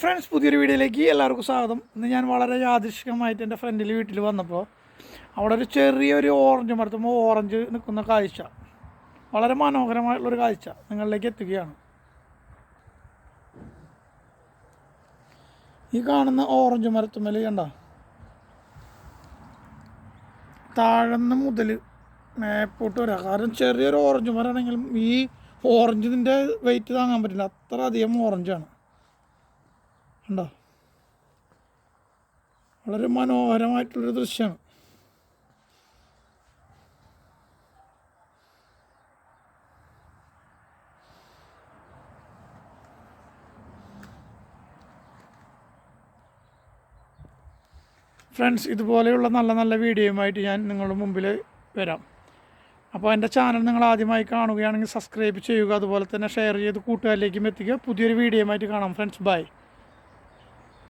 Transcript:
Friends പുതിയൊരു വീഡിയോയിലേക്ക് എല്ലാവർക്കും സ്വാഗതം. ഇന്ന് ഞാൻ വളരെ യാദൃശികമായിട്ട് എന്റെ ഫ്രണ്ടിന്റെ വീട്ടിൽ വന്നപ്പോൾ അവിടെ ഒരു ചെറിയൊരു ഓറഞ്ച് മരത്തുമ്പോൾ ഓറഞ്ച് നിൽക്കുന്ന കാഴ്ച. വളരെ മനോഹരമായിട്ടുള്ളൊരു കാഴ്ച നിങ്ങളിലേക്ക് എത്തുകയാണ്. ഈ കാണുന്ന ഓറഞ്ച് മരത്തുമ്മൽ കണ്ട? താഴ്ന്ന മുതൽ മേപ്പോട്ട് വരാം. കാരണം ചെറിയൊരു ഓറഞ്ച് മരമാണെങ്കിലും ഈ ഓറഞ്ചിന്റെ വെയിറ്റ് താങ്ങാൻ പറ്റില്ല. അത്ര അധികം ഓറഞ്ചാണ് ഉണ്ടോ? വളരെ മനോഹരമായിട്ടുള്ളൊരു ദൃശ്യമാണ് ഫ്രണ്ട്സ് ഇതുപോലെയുള്ള നല്ല നല്ല വീഡിയോയുമായിട്ട് ഞാൻ നിങ്ങളുടെ മുമ്പിൽ വരാം. അപ്പോൾ എന്റെ ചാനൽ നിങ്ങൾ ആദ്യമായി കാണുകയാണെങ്കിൽ സബ്സ്ക്രൈബ് ചെയ്യുക അതുപോലെ തന്നെ ഷെയർ ചെയ്ത് കൂട്ടുകാരിലേക്കും എത്തിക്കുക. പുതിയൊരു വീഡിയോയുമായിട്ട് കാണാം. Friends bye.